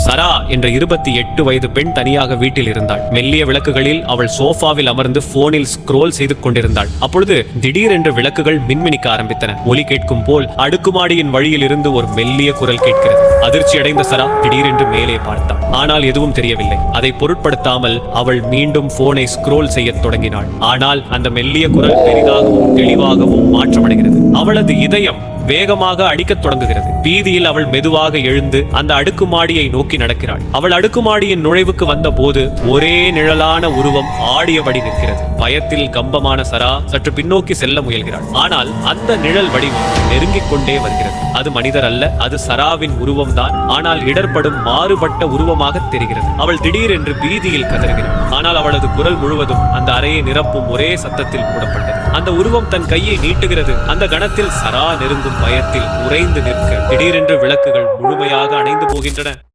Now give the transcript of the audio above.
சரா என்ற இருபத்தி எட்டு வயது பெண் தனியாக வீட்டில் இருந்தாள். மெல்லிய விளக்குகளில் அவள் சோஃபாவில் அமர்ந்து போனில் ஸ்க்ரோல் செய்து கொண்டிருந்தாள். அப்பொழுது திடீரென்று விளக்குகள் மின்மினிக்க ஆரம்பித்தன. ஒலி கேட்கும் போல் அடுக்குமாடியின் வழியில் இருந்து ஒரு மெல்லிய குரல் கேட்கிறது. அதிர்ச்சி அடைந்த சரா திடீரென்று மேலே பார்த்தாள் ஆனால் எதுவும் தெரியவில்லை. அதை பொருட்படுத்தாமல் அவள் மீண்டும் போனை ஸ்க்ரோல் செய்யத் தொடங்கினாள். ஆனால் அந்த மெல்லிய குரல் பெரிதாகவும் தெளிவாகவும் மாற்றமடைகிறது. அவளது இதயம் வேகமாக அடிக்கத் தொடங்குகிறது. பீதியில் அவள் மெதுவாக எழுந்து அந்த அடுக்குமாடியை நோக்கி நடக்கிறாள். அவள் அடுக்குமாடியின் நுழைவுக்கு வந்த போது ஒரே நிழலான உருவம் ஆடியபடி நிற்கிறது. பயத்தில் கம்பமான சரா சற்று பின்னோக்கி செல்ல முயல்கிறாள். ஆனால் அந்த நிழல் வடிவம் நெருங்கிக் கொண்டே வருகிறது. அது மனிதர் அல்ல அது சராவின் உருவம்தான். ஆனால் இடர்படும் மாறுபட்ட உருவமாக தெரிகிறது. அவள் திடீரென்று பீதியில் கதறுகிறாள். ஆனால் அவளது குரல் முழுவதும் அந்த அறையை நிரப்பும் ஒரே சத்தத்தில் மூடப்பட்டது. அந்த உருவம் தன் கையை நீட்டுகிறது. அந்த கணத்தில் சரா நெருங்கும் பயத்தில் உறைந்து நிற்க திடீரென்று விளக்குகள் முழுமையாக அணைந்து போகின்றன.